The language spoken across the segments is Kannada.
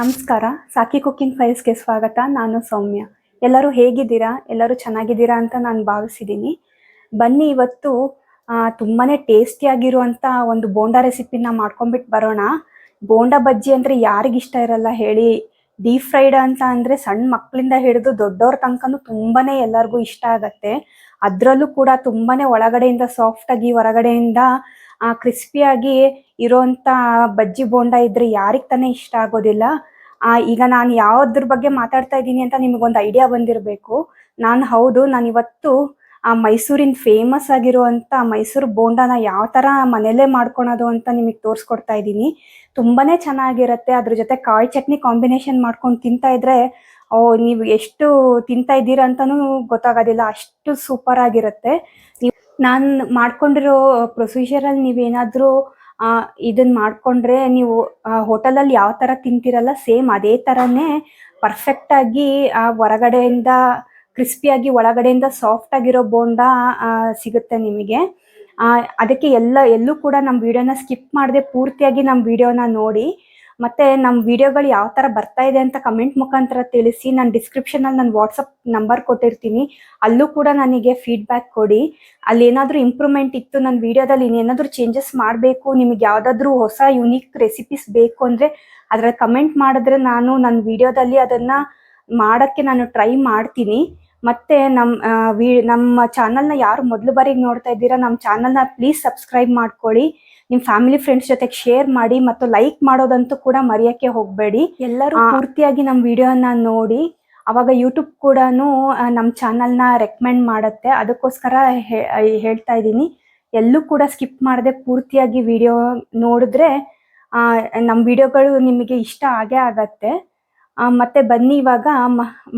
ನಮಸ್ಕಾರ. ಸಾಕಿ ಕುಕ್ಕಿಂಗ್ ಫೈಲ್ಸ್ಗೆ ಸ್ವಾಗತ. ನಾನು ಸೌಮ್ಯ. ಎಲ್ಲರೂ ಹೇಗಿದ್ದೀರಾ? ಎಲ್ಲರೂ ಚೆನ್ನಾಗಿದ್ದೀರಾ ಅಂತ ನಾನು ಭಾವಿಸಿದ್ದೀನಿ. ಬನ್ನಿ ಇವತ್ತು ತುಂಬಾ ಟೇಸ್ಟಿಯಾಗಿರುವಂಥ ಒಂದು ಬೋಂಡಾ ರೆಸಿಪಿನ ಮಾಡ್ಕೊಂಡ್ಬಿಟ್ಟು ಬರೋಣ. ಬೋಂಡಾ ಬಜ್ಜಿ ಅಂದರೆ ಯಾರಿಗಿಷ್ಟ ಇರಲ್ಲ ಹೇಳಿ ಡೀಪ್ ಫ್ರೈಡ್ ಅಂತ ಅಂದ್ರೆ ಸಣ್ಣ ಮಕ್ಕಳಿಂದ ಹಿಡಿದು ದೊಡ್ಡವ್ರ ತನಕನೂ ತುಂಬಾನೇ ಎಲ್ಲರಿಗೂ ಇಷ್ಟ ಆಗತ್ತೆ. ಅದರಲ್ಲೂ ಕೂಡ ತುಂಬಾನೇ ಒಳಗಡೆಯಿಂದ ಸಾಫ್ಟಾಗಿ ಹೊರಗಡೆಯಿಂದ ಕ್ರಿಸ್ಪಿಯಾಗಿ ಇರೋಂಥ ಬಜ್ಜಿ ಬೋಂಡ ಇದ್ರೆ ಯಾರಿಗ್ ತಾನೇ ಇಷ್ಟ ಆಗೋದಿಲ್ಲ. ಆ, ಈಗ ನಾನು ಯಾವುದ್ರ ಬಗ್ಗೆ ಮಾತಾಡ್ತಾ ಇದ್ದೀನಿ ಅಂತ ನಿಮಗೊಂದು ಐಡಿಯಾ ಬಂದಿರಬೇಕು. ನಾನು ಹೌದು ನಾನು ಇವತ್ತು ಆ ಮೈಸೂರಿನ ಫೇಮಸ್ ಆಗಿರುವಂಥ ಮೈಸೂರು ಬೋಂಡಾನ ಯಾವ ಥರ ಮನೇಲೇ ಮಾಡ್ಕೊಳೋದು ಅಂತ ನಿಮಗೆ ತೋರಿಸ್ಕೊಡ್ತಾ ಇದ್ದೀನಿ. ತುಂಬಾನೇ ಚೆನ್ನಾಗಿರುತ್ತೆ. ಅದ್ರ ಜೊತೆ ಕಾಯಿ ಚಟ್ನಿ ಕಾಂಬಿನೇಷನ್ ಮಾಡ್ಕೊಂಡು ತಿಂತಾ ಇದ್ರೆ, ಓ, ನೀವು ಎಷ್ಟು ತಿಂತಾ ಇದ್ದೀರಾ ಅಂತಲೂ ಗೊತ್ತಾಗೋದಿಲ್ಲ. ಅಷ್ಟು ಸೂಪರ್ ಆಗಿರುತ್ತೆ. ನಾನು ಮಾಡ್ಕೊಂಡಿರೋ ಪ್ರೊಸೀಜರಲ್ಲಿ ನೀವೇನಾದರೂ ಇದನ್ನ ಮಾಡ್ಕೊಂಡ್ರೆ ನೀವು ಹೋಟೆಲಲ್ಲಿ ಯಾವ ಥರ ತಿಂತೀರಲ್ಲ ಸೇಮ್ ಅದೇ ಥರನೇ ಪರ್ಫೆಕ್ಟಾಗಿ ಆ, ಹೊರಗಡೆಯಿಂದ ಕ್ರಿಸ್ಪಿಯಾಗಿ ಒಳಗಡೆಯಿಂದ ಸಾಫ್ಟ್ ಆಗಿರೋ ಬೋಂಡ ಸಿಗುತ್ತೆ ನಿಮಗೆ. ಅದಕ್ಕೆ ಎಲ್ಲ, ಎಲ್ಲೂ ಕೂಡ ನಮ್ಮ ವಿಡಿಯೋನ ಸ್ಕಿಪ್ ಮಾಡದೆ ಪೂರ್ತಿಯಾಗಿ ನಮ್ಮ ವಿಡಿಯೋನ ನೋಡಿ. ಮತ್ತೆ ನಮ್ಮ ವಿಡಿಯೋಗಳು ಯಾವ ಥರ ಬರ್ತಾ ಇದೆ ಅಂತ ಕಮೆಂಟ್ ಮುಖಾಂತರ ತಿಳಿಸಿ. ನಾನು ಡಿಸ್ಕ್ರಿಪ್ಷನಲ್ಲಿ ನನ್ನ ವಾಟ್ಸಪ್ ನಂಬರ್ ಕೊಟ್ಟಿರ್ತೀನಿ. ಅಲ್ಲೂ ಕೂಡ ನನಗೆ ಫೀಡ್ಬ್ಯಾಕ್ ಕೊಡಿ. ಅಲ್ಲಿ ಏನಾದರೂ ಇಂಪ್ರೂವ್ಮೆಂಟ್ ಇತ್ತು ನನ್ನ ವಿಡಿಯೋದಲ್ಲಿ ಇನ್ನೇನಾದರೂ ಚೇಂಜಸ್ ಮಾಡಬೇಕು, ನಿಮಗೆ ಯಾವುದಾದ್ರೂ ಹೊಸ ಯುನೀಕ್ ರೆಸಿಪೀಸ್ ಬೇಕು ಅಂದರೆ ಅದರಲ್ಲಿ ಕಮೆಂಟ್ ಮಾಡಿದ್ರೆ ನಾನು ನನ್ನ ವಿಡಿಯೋದಲ್ಲಿ ಅದನ್ನು ಮಾಡೋಕ್ಕೆ ನಾನು ಟ್ರೈ ಮಾಡ್ತೀನಿ. ಮತ್ತೆ ನಮ್ಮ ವಿ ನಮ್ಮ ಚಾನಲ್ನ ಯಾರು ಮೊದಲು ಬಾರಿಗೆ ನೋಡ್ತಾ ಇದ್ದೀರಾ ನಮ್ಮ ಚಾನಲ್ನ ಪ್ಲೀಸ್ ಸಬ್ಸ್ಕ್ರೈಬ್ ಮಾಡ್ಕೊಳ್ಳಿ. ನಿಮ್ಮ ಫ್ಯಾಮಿಲಿ ಫ್ರೆಂಡ್ಸ್ ಜೊತೆಗೆ ಶೇರ್ ಮಾಡಿ ಮತ್ತು ಲೈಕ್ ಮಾಡೋದಂತೂ ಕೂಡ ಮರೆಯೋಕ್ಕೆ ಹೋಗಬೇಡಿ. ಎಲ್ಲರೂ ಪೂರ್ತಿಯಾಗಿ ನಮ್ಮ ವಿಡಿಯೋನ ನೋಡಿ ಅವಾಗ ಯೂಟ್ಯೂಬ್ ಕೂಡ ನಮ್ಮ ಚಾನಲ್ನ ರೆಕಮೆಂಡ್ ಮಾಡುತ್ತೆ. ಅದಕ್ಕೋಸ್ಕರ ಹೇಳ್ತಾ ಇದ್ದೀನಿ. ಎಲ್ಲೂ ಕೂಡ ಸ್ಕಿಪ್ ಮಾಡದೆ ಪೂರ್ತಿಯಾಗಿ ವಿಡಿಯೋ ನೋಡಿದ್ರೆ ನಮ್ಮ ವಿಡಿಯೋಗಳು ನಿಮಗೆ ಇಷ್ಟ ಆಗೇ ಆಗತ್ತೆ. ಮತ್ತೆ ಬನ್ನಿ ಇವಾಗ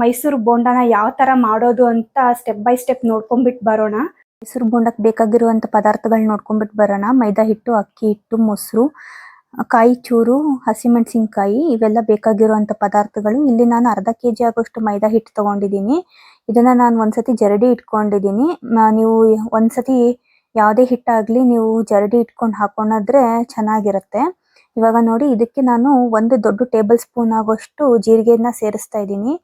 ಮೈಸೂರು ಬೋಂಡನ ಯಾವ ಥರ ಮಾಡೋದು ಅಂತ ಸ್ಟೆಪ್ ಬೈ ಸ್ಟೆಪ್ ನೋಡ್ಕೊಂಡ್ಬಿಟ್ಟು ಬರೋಣ. ಮೈಸೂರು ಬೋಂಡಕ್ಕೆ ಬೇಕಾಗಿರುವಂಥ ಪದಾರ್ಥಗಳನ್ನ ನೋಡ್ಕೊಂಡ್ಬಿಟ್ಟು ಬರೋಣ. ಮೈದಾ ಹಿಟ್ಟು, ಅಕ್ಕಿ ಹಿಟ್ಟು, ಮೊಸರು ಕಾಯಿ, ಚೂರು ಹಸಿಮೆಣಸಿನ್ಕಾಯಿ ಇವೆಲ್ಲ ಬೇಕಾಗಿರುವಂಥ ಪದಾರ್ಥಗಳು. ಇಲ್ಲಿ ನಾನು ಅರ್ಧ ಕೆ ಜಿ ಆಗೋಷ್ಟು ಮೈದಾ ಹಿಟ್ಟು ತೊಗೊಂಡಿದ್ದೀನಿ. ಇದನ್ನು ನಾನು ಒಂದ್ಸತಿ ಜರಡಿ ಇಟ್ಕೊಂಡಿದ್ದೀನಿ. ನೀವು ನೀವು ಒಂದ್ಸತಿ ಯಾವುದೇ ಹಿಟ್ಟಾಗಲಿ ನೀವು ಜರಡಿ ಇಟ್ಕೊಂಡು ಹಾಕೊಂಡ್ರೆ ಚೆನ್ನಾಗಿರುತ್ತೆ. ಇವಾಗ ನೋಡಿ, ಇದಕ್ಕೆ ನಾನು ಒಂದು ದೊಡ್ಡ ಟೇಬಲ್ ಸ್ಪೂನ್ ಆಗೋಷ್ಟು ಜೀರಿಗೆನ ಸೇರಿಸ್ತಾ ಇದ್ದೀನಿ.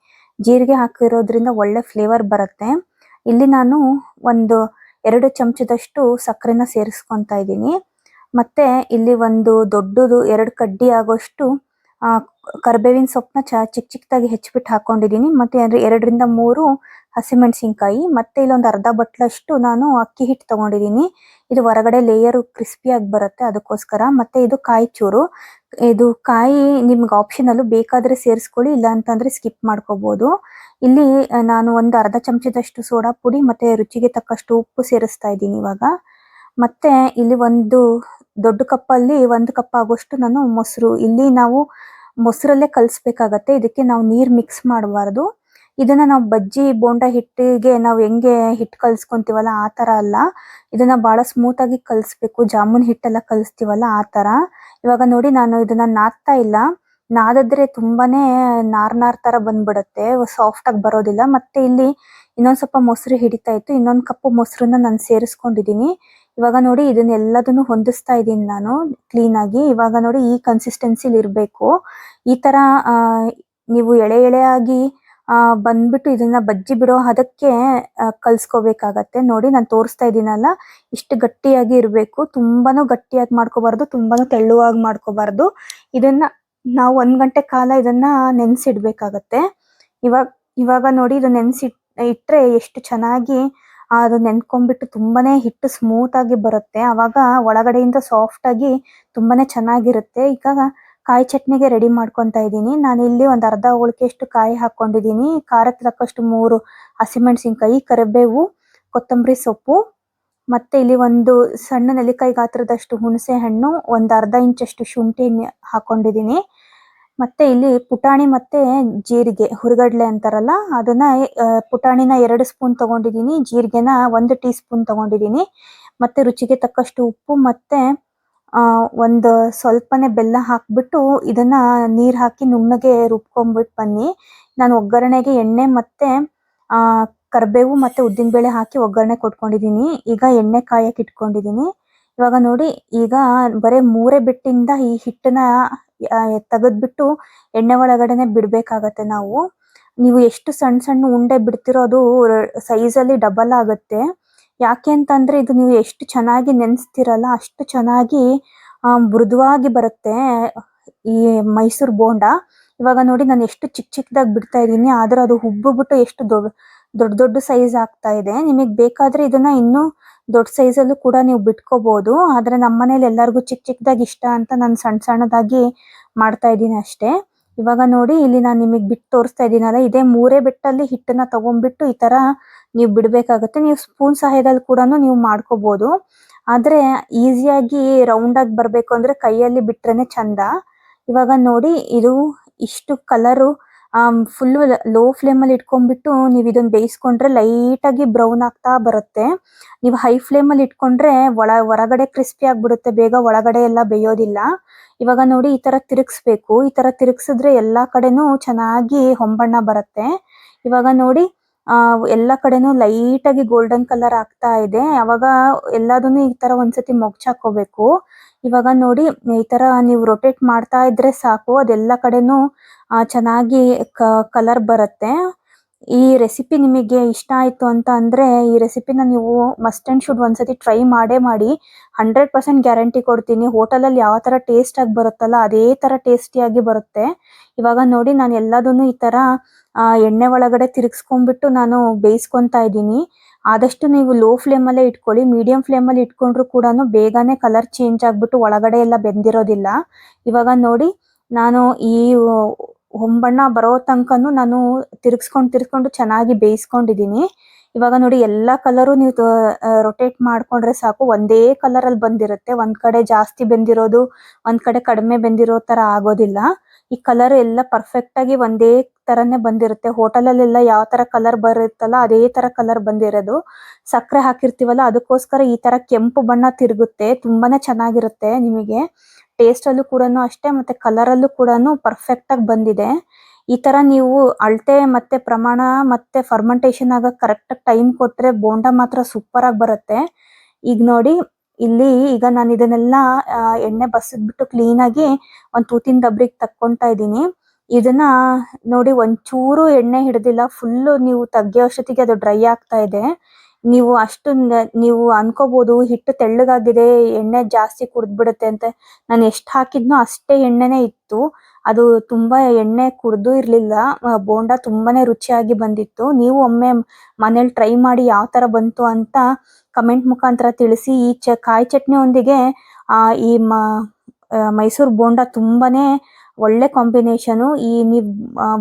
ಜೀರಿಗೆ ಹಾಕಿರೋದ್ರಿಂದ ಒಳ್ಳೆ ಫ್ಲೇವರ್ ಬರುತ್ತೆ. ಇಲ್ಲಿ ನಾನು ಒಂದು ಎರಡು ಚಮಚದಷ್ಟು ಸಕ್ಕರೆನ ಸೇರಿಸ್ಕೊತಾ ಇದ್ದೀನಿ. ಮತ್ತೆ ಇಲ್ಲಿ ಒಂದು ದೊಡ್ಡದು ಎರಡು ಕಡ್ಡಿ ಆಗೋಷ್ಟು ಕರ್ಬೇವಿನ ಸೊಪ್ಪನ್ನ ಚ, ಚಿಕ್ಕ ಚಿಕ್ಕದಾಗಿ ಹೆಚ್ಚಿಬಿಟ್ಟು ಹಾಕೊಂಡಿದ್ದೀನಿ. ಮತ್ತೆ ಎರಡು- ಎರಡರಿಂದ ಮೂರು ಹಸಿಮೆಣಸಿನ್ಕಾಯಿ, ಮತ್ತೆ ಇಲ್ಲೊಂದು ಅರ್ಧ ಬಟ್ಲಷ್ಟು ನಾನು ಅಕ್ಕಿ ಹಿಟ್ಟು ತಗೊಂಡಿದ್ದೀನಿ ಇದು ಹೊರಗಡೆ ಲೇಯರು ಕ್ರಿಸ್ಪಿಯಾಗಿ ಬರುತ್ತೆ ಅದಕ್ಕೋಸ್ಕರ. ಮತ್ತೆ ಇದು ಕಾಯಿ ಚೂರು. ಇದು ಕಾಯಿ ನಿಮ್ಗೆ ಆಪ್ಷನಲ್ಲೂ ಬೇಕಾದರೆ ಸೇರಿಸ್ಕೊಳ್ಳಿ ಇಲ್ಲ ಅಂತಂದ್ರೆ ಸ್ಕಿಪ್ ಮಾಡ್ಕೋಬಹುದು ಇಲ್ಲಿ ನಾನು ಒಂದು ಅರ್ಧ ಚಮಚದಷ್ಟು ಸೋಡಾ ಪುಡಿ, ಮತ್ತೆ ರುಚಿಗೆ ತಕ್ಕಷ್ಟು ಉಪ್ಪು ಸೇರಿಸ್ತಾ ಇದ್ದೀನಿ ಇವಾಗ. ಮತ್ತೆ ಇಲ್ಲಿ ಒಂದು ದೊಡ್ಡ ಕಪ್ಪಲ್ಲಿ ಒಂದು ಕಪ್ ಆಗೋಷ್ಟು ನಾನು ಮೊಸರು. ಇಲ್ಲಿ ನಾವು ಮೊಸರಲ್ಲೇ ಕಲಿಸ್ಬೇಕಾಗತ್ತೆ. ಇದಕ್ಕೆ ನಾವು ನೀರು ಮಿಕ್ಸ್ ಮಾಡಬಾರ್ದು. ಇದನ್ನ ನಾವು ಬಜ್ಜಿ, ಬೋಂಡ ಹಿಟ್ಟಿಗೆ ನಾವು ಹೆಂಗೆ ಹಿಟ್ ಕಲ್ಸ್ಕೊಂತೀವಲ್ಲ ಆ ತರ ಅಲ್ಲ. ಇದನ್ನ ಬಹಳ ಸ್ಮೂತ್ ಆಗಿ ಕಲಿಸ್ಬೇಕು. ಜಾಮೂನ್ ಹಿಟ್ಟೆಲ್ಲ ಕಲಿಸ್ತೀವಲ್ಲ ಆ ತರ. ಇವಾಗ ನೋಡಿ ನಾನು ಇದನ್ನ ನಾದ್ತಾ ಇಲ್ಲ. ನಾದಿದ್ರೆ ತುಂಬಾನೇ ನಾರ್ ನಾರ್ ತರ ಬಂದ್ಬಿಡುತ್ತೆ. ಸಾಫ್ಟ್ ಆಗಿ ಬರೋದಿಲ್ಲ. ಮತ್ತೆ ಇಲ್ಲಿ ಇನ್ನೊಂದ್ ಸ್ವಲ್ಪ ಮೊಸರು ಹಿಡಿತಾ ಇತ್ತು. ಇನ್ನೊಂದ್ ಕಪ್ ಮೊಸರನ್ನ ನಾನು ಸೇರಿಸ್ಕೊಂಡಿದ್ದೀನಿ ಇವಾಗ ನೋಡಿ ಇದನ್ನೆಲ್ಲದನ್ನು ಹೊಂದಿಸ್ತಾ ಇದ್ದೀನಿ ನಾನು ಕ್ಲೀನ್ ಆಗಿ. ಇವಾಗ ನೋಡಿ ಈ ಕನ್ಸಿಸ್ಟೆನ್ಸಿಲಿ ಇರಬೇಕು. ಈ ತರ ನೀವು ಎಳೆ ಎಳೆಯಾಗಿ ಬಂದ್ಬಿಟ್ಟು ಇದನ್ನ ಬಜ್ಜಿ ಬಿಡೋ ಹದಕ್ಕೆ ಆ, ಕಲ್ಸ್ಕೋಬೇಕಾಗತ್ತೆ. ನೋಡಿ ನಾನು ತೋರಿಸ್ತಾ ಇದ್ದೀನಲ್ಲ ಇಷ್ಟು ಗಟ್ಟಿಯಾಗಿ ಇರಬೇಕು. ತುಂಬಾನು ಗಟ್ಟಿಯಾಗಿ ಮಾಡ್ಕೋಬಾರ್ದು ತುಂಬಾನು ತೆಳ್ಳುವಾಗಿ ಮಾಡ್ಕೋಬಾರ್ದು. ಇದನ್ನ ನಾವು ಒಂದ್ ಗಂಟೆ ಕಾಲ ಇದನ್ನ ನೆನ್ಸಿಡ್ಬೇಕಾಗತ್ತೆ. ಇವಾಗ ಇವಾಗ ನೋಡಿ ಇದು ನೆನ್ಸಿ ಇಟ್ಟರೆ ಎಷ್ಟು ಚೆನ್ನಾಗಿ ಅದು ನೆನ್ಕೊಂಡ್ಬಿಟ್ಟು ತುಂಬಾನೇ ಹಿಟ್ಟು ಸ್ಮೂತ್ ಆಗಿ ಬರುತ್ತೆ. ಅವಾಗ ಒಳಗಡೆಯಿಂದ ಸಾಫ್ಟ್ ಆಗಿ ತುಂಬಾನೇ ಚೆನ್ನಾಗಿರುತ್ತೆ. ಈಗ ಕಾಯಿ ಚಟ್ನಿಗೆ ರೆಡಿ ಮಾಡ್ಕೊಂತ ಇದ್ದೀನಿ. ನಾನು ಇಲ್ಲಿ ಒಂದು ಅರ್ಧ ಹೋಳಿಗೆಯಷ್ಟು ಕಾಯಿ ಹಾಕೊಂಡಿದ್ದೀನಿ ಖಾರಕ್ಕೆ ತಕ್ಕಷ್ಟು ಮೂರು ಹಸಿಮೆಣಸಿನಕಾಯಿ, ಕರಿಬೇವು, ಕೊತ್ತಂಬರಿ ಸೊಪ್ಪು, ಮತ್ತೆ ಇಲ್ಲಿ ಒಂದು ಸಣ್ಣ ನೆಲ್ಲಿಕಾಯಿ ಗಾತ್ರದಷ್ಟು ಹುಣಸೆ ಹಣ್ಣು ಒಂದು ಅರ್ಧ ಇಂಚಷ್ಟು ಶುಂಠಿ ಹಾಕೊಂಡಿದ್ದೀನಿ. ಮತ್ತೆ ಇಲ್ಲಿ ಪುಟಾಣಿ ಮತ್ತೆ ಜೀರಿಗೆ, ಹುರಿಗಡ್ಲೆ ಅಂತಾರಲ್ಲ, ಅದನ್ನ ಪುಟಾಣಿನ ಎರಡು ಸ್ಪೂನ್ ತಗೊಂಡಿದ್ದೀನಿ, ಜೀರಿಗೆನ ಒಂದು ಟೀ ಸ್ಪೂನ್ ತಗೊಂಡಿದ್ದೀನಿ. ಮತ್ತೆ ರುಚಿಗೆ ತಕ್ಕಷ್ಟು ಉಪ್ಪು, ಮತ್ತೆ ಒಂದು ಸ್ವಲ್ಪನೇ ಬೆಲ್ಲ ಹಾಕ್ಬಿಟ್ಟು ಇದನ್ನ ನೀರ್ ಹಾಕಿ ನುಣ್ಣಗೆ ರುಬ್ಕೊಂಡ್ಬಿಟ್ಟು ಬನ್ನಿ. ನಾನು ಒಗ್ಗರಣೆಗೆ ಎಣ್ಣೆ ಮತ್ತೆ, ಆ, ಕರಿಬೇವು ಮತ್ತೆ ಉದ್ದಿನಬೇಳೆ ಹಾಕಿ ಒಗ್ಗರಣೆ ಕೊಟ್ಕೊಂಡಿದ್ದೀನಿ ಈಗ ಎಣ್ಣೆ ಕಾಯಕ್ಕೆ ಇಟ್ಕೊಂಡಿದ್ದೀನಿ ಇವಾಗ ನೋಡಿ, ಈಗ ಬರೇ ಮೂರೆ ಬಿಟ್ಟಿಂದ ಈ ಹಿಟ್ಟನ್ನ ತೆಗೆದ್ಬಿಟ್ಟು ಎಣ್ಣೆ ಒಳಗಡೆನೆ ಬಿಡ್ಬೇಕಾಗತ್ತೆ ನಾವು. ನೀವು ಎಷ್ಟು ಸಣ್ಣ ಸಣ್ಣ ಉಂಡೆ ಬಿಡ್ತಿರೋ ಅದು ಸೈಜಲ್ಲಿ ಡಬಲ್ ಆಗುತ್ತೆ. ಯಾಕೆ ಅಂತಂದ್ರೆ ಇದು ನೀವು ಎಷ್ಟು ಚೆನ್ನಾಗಿ ನೆನೆಸ್ತಿರಲ್ಲ, ಅಷ್ಟು ಚೆನ್ನಾಗಿ ಮೃದುವಾಗಿ ಬರುತ್ತೆ ಈ ಮೈಸೂರು ಬೋಂಡ. ಇವಾಗ ನೋಡಿ, ನಾನು ಎಷ್ಟು ಚಿಕ್ಕ ಚಿಕ್ಕದಾಗಿ ಬಿಡ್ತಾ ಇದ್ದೀನಿ, ಆದ್ರೆ ಅದು ಹುಬ್ಬಿಬಿಟ್ಟು ಎಷ್ಟು ದೊಡ್ಡ ದೊಡ್ಡ ದೊಡ್ಡ ಸೈಜ್ ಆಗ್ತಾ ಇದೆ. ನಿಮಗೆ ಬೇಕಾದ್ರೆ ಇದನ್ನ ಇನ್ನೂ ದೊಡ್ಡ ಸೈಜ್ ಅಲ್ಲೂ ಕೂಡ ನೀವು ಬಿಟ್ಕೋಬಹುದು ಆದ್ರೆ ನಮ್ಮ ಮನೇಲಿ ಎಲ್ಲರಿಗೂ ಚಿಕ್ಕ ಚಿಕ್ಕದಾಗಿ ಇಷ್ಟ ಅಂತ ನಾನು ಸಣ್ಣ ಸಣ್ಣದಾಗಿ ಮಾಡ್ತಾ ಇದ್ದೀನಿ ಅಷ್ಟೇ. ಇವಾಗ ನೋಡಿ, ಇಲ್ಲಿ ನಾನು ನಿಮಗೆ ಬಿಟ್ಟು ತೋರಿಸ್ತಾ ಇದ್ದೀನಲ್ಲ, ಇದೇ ಮೂರೇ ಬೆಟ್ಟಲ್ಲಿ ಹಿಟ್ಟನ್ನ ತಗೊಂಡ್ಬಿಟ್ಟು ಈ ಥರ ನೀವು ಬಿಡಬೇಕಾಗುತ್ತೆ. ನೀವು ಸ್ಪೂನ್ ಸಹಾಯದಲ್ಲಿ ಕೂಡ ನೀವು ಮಾಡ್ಕೋಬೋದು. ಆದರೆ ಈಸಿಯಾಗಿ ರೌಂಡ್ ಆಗಿ ಅಂದರೆ ಕೈಯಲ್ಲಿ ಬಿಟ್ರೇನೆ ಚಂದ. ಇವಾಗ ನೋಡಿ, ಇದು ಇಷ್ಟು ಕಲರು ಫುಲ್ ಲೋ ಫ್ಲೇಮ್ ಅಲ್ಲಿ ಇಟ್ಕೊಂಡ್ಬಿಟ್ಟು ನೀವು ಇದನ್ನ ಬೇಯಿಸ್ಕೊಂಡ್ರೆ ಲೈಟ್ ಆಗಿ ಬ್ರೌನ್ ಆಗ್ತಾ ಬರುತ್ತೆ. ನೀವು ಹೈ ಫ್ಲೇಮ್ ಅಲ್ಲಿ ಇಟ್ಕೊಂಡ್ರೆ ಒಳ, ಹೊರಗಡೆ ಕ್ರಿಸ್ಪಿ ಆಗ್ಬಿಡುತ್ತೆ. ಬೇಗ ಒಳಗಡೆ ಎಲ್ಲ ಬೇಯೋದಿಲ್ಲ. ಇವಾಗ ನೋಡಿ ಈ ತರ ತಿರುಗಿಸ್ಬೇಕು. ಈ ತರ ತಿರುಗಿಸಿದ್ರೆ ಎಲ್ಲಾ ಕಡೆನೂ ಚೆನ್ನಾಗಿ ಹೊಂಬಣ್ಣ ಬರುತ್ತೆ. ಇವಾಗ ನೋಡಿ, ಆ, ಎಲ್ಲ ಕಡೆನೂ ಲೈಟ್ ಆಗಿ ಗೋಲ್ಡನ್ ಕಲರ್ ಆಗ್ತಾ ಇದೆ. ಅವಾಗ ಎಲ್ಲದನ್ನು ಈ ತರ ಒಂದ್ಸತಿ ಮೊಗ್ಚಾಕೋಬೇಕು ಇವಾಗ ನೋಡಿ, ಈ ತರ ನೀವು ರೊಟೇಟ್ ಮಾಡ್ತಾ ಇದ್ರೆ ಸಾಕು. ಅದೆಲ್ಲ ಕಡೆನೂ ಚೆನ್ನಾಗಿ ಕಲರ್ ಬರುತ್ತೆ. ಈ ರೆಸಿಪಿ ನಿಮಗೆ ಇಷ್ಟ ಆಯ್ತು ಅಂತ ಅಂದ್ರೆ, ಈ ರೆಸಿಪಿನ ನೀವು ಮಸ್ಟ್ ಅಂಡ್ ಶುಡ್ ಒಂದ್ಸತಿ ಟ್ರೈ ಮಾಡೇ ಮಾಡಿ. ಹಂಡ್ರೆಡ್ ಪರ್ಸೆಂಟ್ ಗ್ಯಾರಂಟಿ ಕೊಡ್ತೀನಿ. ಹೋಟೆಲಲ್ಲಿ ಯಾವ ತರ ಟೇಸ್ಟ್ ಆಗಿ ಬರುತ್ತಲ್ಲ, ಅದೇ ತರ ಟೇಸ್ಟಿಯಾಗಿ ಬರುತ್ತೆ. ಇವಾಗ ನೋಡಿ, ನಾನು ಎಲ್ಲದನ್ನು ಈ ತರ ಎಣ್ಣೆ ಒಳಗಡೆ ತಿರುಗಿಸ್ಕೊಂಡ್ಬಿಟ್ಟು ನಾನು ಬೇಯಿಸ್ಕೊಂತಾ ಇದ್ದೀನಿ. ಆದಷ್ಟು ನೀವು ಲೋ ಫ್ಲೇಮ್ ಅಲ್ಲೇ ಇಟ್ಕೊಳ್ಳಿ ಮೀಡಿಯಂ ಫ್ಲೇಮ್ ಅಲ್ಲಿ ಇಟ್ಕೊಂಡ್ರು ಕೂಡ ಬೇಗನೆ ಕಲರ್ ಚೇಂಜ್ ಆಗ್ಬಿಟ್ಟು ಒಳಗಡೆ ಎಲ್ಲ ಬೆಂದಿರೋದಿಲ್ಲ. ಇವಾಗ ನೋಡಿ, ನಾನು ಈ ಹೊಂಬಣ್ಣ ಬರೋ ತನಕನು ನಾನು ತಿರ್ಗಿಸ್ಕೊಂಡು ತಿರ್ಸ್ಕೊಂಡು ಚೆನ್ನಾಗಿ ಬೇಯಿಸ್ಕೊಂಡಿದ್ದೀನಿ. ಇವಾಗ ನೋಡಿ, ಎಲ್ಲ ಕಲರು ನೀವು ರೊಟೇಟ್ ಮಾಡ್ಕೊಂಡ್ರೆ ಸಾಕು. ಒಂದೇ ಕಲರ್ ಅಲ್ಲಿ ಬಂದಿರುತ್ತೆ. ಒಂದ್ ಕಡೆ ಜಾಸ್ತಿ ಬೆಂದಿರೋದು, ಒಂದ್ ಕಡೆ ಕಡಿಮೆ ಬೆಂದಿರೋ ತರ ಆಗೋದಿಲ್ಲ. ಈ ಕಲರ್ ಎಲ್ಲ ಪರ್ಫೆಕ್ಟ್ ಆಗಿ ಒಂದೇ ತರನೇ ಬಂದಿರುತ್ತೆ. ಹೋಟೆಲಲ್ಲೆಲ್ಲ ಯಾವ ತರ ಕಲರ್ ಬರುತ್ತಲ್ಲ ಅದೇ ತರ ಕಲರ್ ಬಂದಿರೋದು. ಸಕ್ಕರೆ ಹಾಕಿರ್ತೀವಲ್ಲ ಅದಕ್ಕೋಸ್ಕರ ಈ ತರ ಕೆಂಪು ಬಣ್ಣ ತಿರುಗುತ್ತೆ. ತುಂಬಾನೇ ಚೆನ್ನಾಗಿರುತ್ತೆ ನಿಮಗೆ. ಟೇಸ್ಟ್ ಅಲ್ಲೂ ಕೂಡ ಅಷ್ಟೇ ಮತ್ತೆ ಕಲರ್ ಅಲ್ಲೂ ಕೂಡ ಪರ್ಫೆಕ್ಟ್ ಆಗಿ ಬಂದಿದೆ. ಈ ತರ ನೀವು ಅಳತೆ ಮತ್ತೆ ಪ್ರಮಾಣ ಮತ್ತೆ ಫರ್ಮೆಂಟೇಶನ್ ಆಗ ಕರೆಕ್ಟ್ ಟೈಮ್ ಕೊಟ್ರೆ ಬೋಂಡ ಮಾತ್ರ ಸೂಪರ್ ಆಗಿ ಬರುತ್ತೆ. ಈಗ ನೋಡಿ, ಇಲ್ಲಿ ಈಗ ನಾನು ಇದನ್ನೆಲ್ಲ ಎಣ್ಣೆ ಬಸಿದ್ಬಿಟ್ಟು ಕ್ಲೀನ್ ಆಗಿ ಒಂದ್ ತೂತಿನ ಡಬ್ರಿಗೆ ತಕ್ಕೊಂತ ಇದ್ದೀನಿ. ಇದನ್ನ ನೋಡಿ ಒಂಚೂರು ಎಣ್ಣೆ ಹಿಡ್ದಿಲ್ಲ ಫುಲ್ಲು ನೀವು ತೆಗಿಯೋ ಅಷ್ಟೊತ್ತಿಗೆ ಅದು ಡ್ರೈ ಆಗ್ತಾ ಇದೆ. ನೀವು ಅಷ್ಟು ನೀವು ಅನ್ಕೋಬಹುದು ಹಿಟ್ಟು ತೆಳ್ಳಗಾಗಿದೆ, ಎಣ್ಣೆ ಜಾಸ್ತಿ ಕುಡ್ದ್ಬಿಡುತ್ತೆ ಅಂತ. ನಾನು ಎಷ್ಟು ಹಾಕಿದ್ನೋ ಅಷ್ಟೇ ಎಣ್ಣೆನೇ ಇತ್ತು. ಅದು ತುಂಬಾ ಎಣ್ಣೆ ಕುಡ್ದು ಇರ್ಲಿಲ್ಲ. ಬೋಂಡ ತುಂಬಾನೇ ರುಚಿಯಾಗಿ ಬಂದಿತ್ತು. ನೀವು ಒಮ್ಮೆ ಮನೇಲಿ ಟ್ರೈ ಮಾಡಿ ಯಾವ ತರ ಬಂತು ಅಂತ ಕಮೆಂಟ್ ಮುಖಾಂತರ ತಿಳಿಸಿ. ಈ ಚ, ಕಾಯಿ ಚಟ್ನಿಯೊಂದಿಗೆ, ಆ, ಈ ಮೈಸೂರ್ ಬೋಂಡ ತುಂಬಾನೇ ಒಳ್ಳೆ ಕಾಂಬಿನೇಷನು ಈ ನೀವ್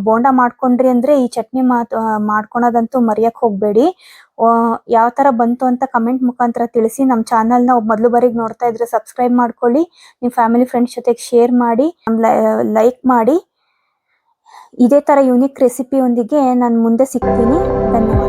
ಬೋಂಡ ಮಾಡ್ಕೊಂಡ್ರಿ ಅಂದ್ರೆ ಈ ಚಟ್ನಿ ಮಾತು ಮಾಡ್ಕೊಳೋದಂತೂ ಮರೆಯಕ್ ಹೋಗ್ಬೇಡಿ. ಯಾವ ತರ ಬಂತು ಅಂತ ಕಮೆಂಟ್ ಮುಖಾಂತರ ತಿಳಿಸಿ. ನಮ್ಮ ಚಾನಲ್ನ ಮೊದಲು ಬಾರಿಗೆ ನೋಡ್ತಾ ಇದ್ರೆ ಸಬ್ಸ್ಕ್ರೈಬ್ ಮಾಡ್ಕೊಳ್ಳಿ. ನಿಮ್ಮ ಫ್ಯಾಮಿಲಿ ಫ್ರೆಂಡ್ಸ್ ಜೊತೆಗೆ ಶೇರ್ ಮಾಡಿ ಲೈಕ್ ಮಾಡಿ. ಇದೇ ತರ ಯುನಿಕ್ ರೆಸಿಪಿಯೊಂದಿಗೆ ನಾನು ಮುಂದೆ ಸಿಗ್ತೀನಿ. ಧನ್ಯವಾದ.